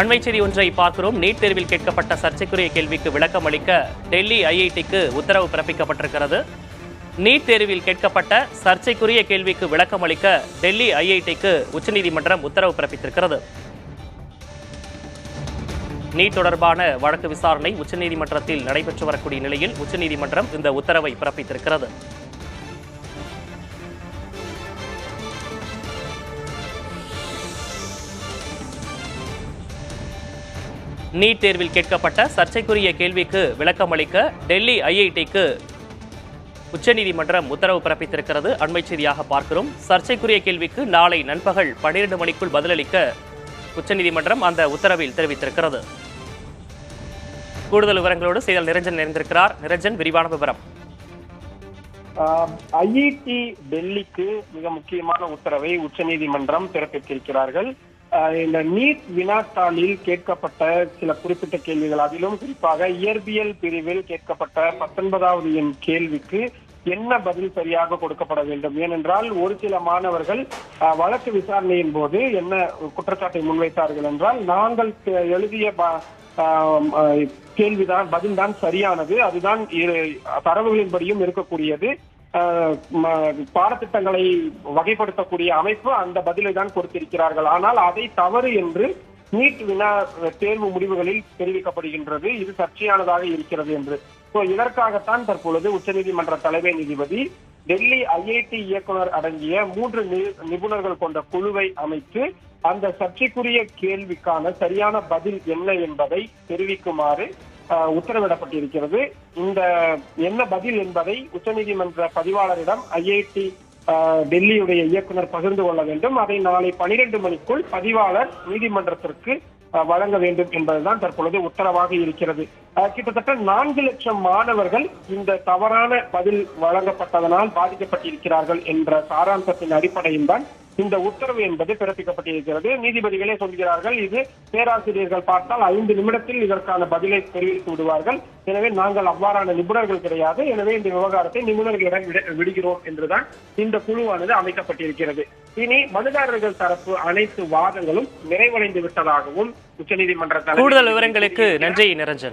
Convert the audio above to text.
அண்மை செய்தி ஒன்றை பார்க்கிறோம். நீட் தேர்வில் கேட்கப்பட்ட சர்ச்சைக்குரிய கேள்விக்கு விளக்கம் அளிக்க டெல்லி ஐஐடிக்கு உத்தரவு பிறப்பிக்கப்பட்டிருக்கிறது. நீட் தேர்வில் கேட்கப்பட்ட சர்ச்சைக்குரிய கேள்விக்கு விளக்கம் அளிக்க டெல்லி ஐஐடிக்கு உச்சநீதிமன்றம் உத்தரவு பிறப்பித்திருக்கிறது. நீட் தொடர்பான வழக்கு விசாரணை உச்சநீதிமன்றத்தில் நடைபெற்று வரக்கூடிய நிலையில் உச்சநீதிமன்றம் இந்த உத்தரவை பிறப்பித்திருக்கிறது. நீட் தேர்வில் கேட்கப்பட்ட சர்ச்சைக்குரிய கேள்விக்கு விளக்கம் அளிக்க டெல்லி ஐஐடிக்கு உச்சநீதிமன்றம் உத்தரவு பிறப்பித்திருக்கிறது. அண்மை செய்தியாக பார்க்கிறோம். சர்ச்சைக்குரிய கேள்விக்கு நாளை நண்பகல் பன்னிரண்டு மணிக்குள் பதிலளிக்க உச்சநீதிமன்றம் அந்த உத்தரவில் தெரிவித்திருக்கிறது. கூடுதல் விவரங்களோடு செய்தல் நிரஞ்சன் நிறைந்திருக்கிறார் நிரஞ்சன் விரிவான விவரம். ஐஐடி டெல்லிக்கு மிக முக்கியமான உத்தரவை உச்சநீதிமன்றம் பிறப்பித்திருக்கிறார்கள். இந்த நீட் வினாத்தாளில் கேட்கப்பட்ட சில குறிப்பிட்ட கேள்விகள். அதிலும் குறிப்பாக இயற்பியல் பிரிவில் கேட்கப்பட்ட பத்தொன்பதாவது எண் கேள்விக்கு என்ன பதில் சரியாக கொடுக்கப்பட வேண்டும்? ஏனென்றால் ஒரு சில மாணவர்கள் வழக்கு விசாரணையின் போது என்ன குற்றச்சாட்டை முன்வைத்தார்கள் என்றால் நாங்கள் எழுதிய ப- கேள்விதான் பதில்தான் சரியானது. அதுதான் தரவுகளின்படியும் இருக்கக்கூடியது. பாடத்திட்டங்களை வகைப்படுத்தக்கூடிய அமைப்பு அந்த பதிலை தான் கொடுத்திருக்கிறார்கள். ஆனால் அதை தவறு என்று நீட் வினா தேர்வு முடிவுகளில் தெரிவிக்கப்படுகின்றது. இது சர்ச்சையானதாக இருக்கிறது என்று. ஸோ இதற்காகத்தான் தற்பொழுது உச்சநீதிமன்ற தலைமை நீதிபதி டெல்லி ஐஐடி இயக்குனர் அடங்கிய மூன்று நி- நிபுணர்கள் கொண்ட குழுவை அமைத்து அந்த சர்ச்சைக்குரிய கேள்விக்கான சரியான பதில் என்ன என்பதை தெரிவிக்குமாறு உத்தரவிடப்பட்டிருக்கிறது. இந்த என்ன பதில் என்பதை உச்சநீதிமன்ற பதிவாளரிடம் ஐஐடி டெல்லியுடைய இயக்குனர் பகிர்ந்து கொள்ள வேண்டும். அதை நாளை பனிரெண்டு மணிக்குள் பதிவாளர் நீதிமன்றத்திற்கு வழங்க வேண்டும் என்பதுதான் தற்பொழுது உத்தரவாக இருக்கிறது. கிட்டத்தட்ட நான்கு லட்சம் மாணவர்கள் இந்த தவறான பதில் வழங்கப்பட்டதனால் பாதிக்கப்பட்டிருக்கிறார்கள் என்ற சாராம்சத்தின் அடிப்படையில் தான் இந்த உத்தரவு என்பது பிறப்பிக்கப்பட்டிருக்கிறது. நீதிபதிகளே சொல்கிறார்கள் இது பேராசிரியர்கள் பார்த்தால் ஐந்து நிமிடத்தில் இதற்கான பதிலை தெரிவித்து விடுவார்கள். எனவே நாங்கள் அவ்வாறான நிபுணர்கள் கிடையாது. எனவே இந்த விவகாரத்தை நிபுணர்களிடம் விட- விடுகிறோம் என்றுதான் இந்த குழுவானது அமைக்கப்பட்டிருக்கிறது. இனி மனுதாரர்கள் தரப்பு அனைத்து வாதங்களும் நிறைவடைந்து விட்டதாகவும் உச்சநீதிமன்ற கூடுதல் விவரங்களுக்கு நன்றி நிரஞ்சன்.